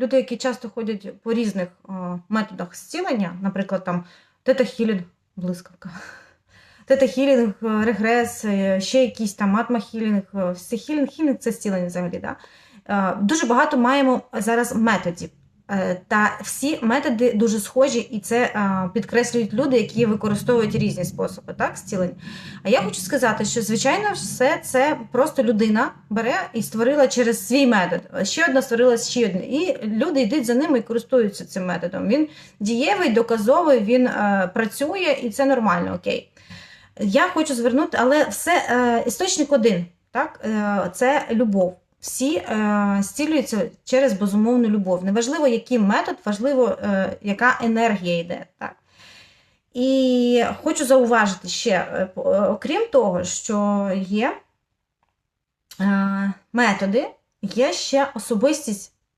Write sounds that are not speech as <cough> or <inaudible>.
люди, які часто ходять по різних е, методах зцілення, наприклад, там тета-хілінг, блискавка, <laughs> тета-хілінг, е, регрес, е, ще якісь там атма-хілінг, все хілінг, хілінг це зцілення взагалі. Да? Дуже багато маємо зараз методів. Е, Та всі методи дуже схожі, і це е, підкреслюють люди, які використовують різні способи так, зцілення. А я хочу сказати, що звичайно все це просто людина бере і створила через свій метод. Ще одна створила ще одне. І люди йдуть за ним і користуються цим методом. Він дієвий, доказовий, він е, працює і це нормально, окей. Я хочу звернути, але все е, істочник один, так? Е, це любов. Всі е, зцілюються через безумовну любов. Неважливо, який метод, важливо, е, яка енергія йде. Так? І хочу зауважити ще, е, е, окрім того, що є е, методи, є ще особистість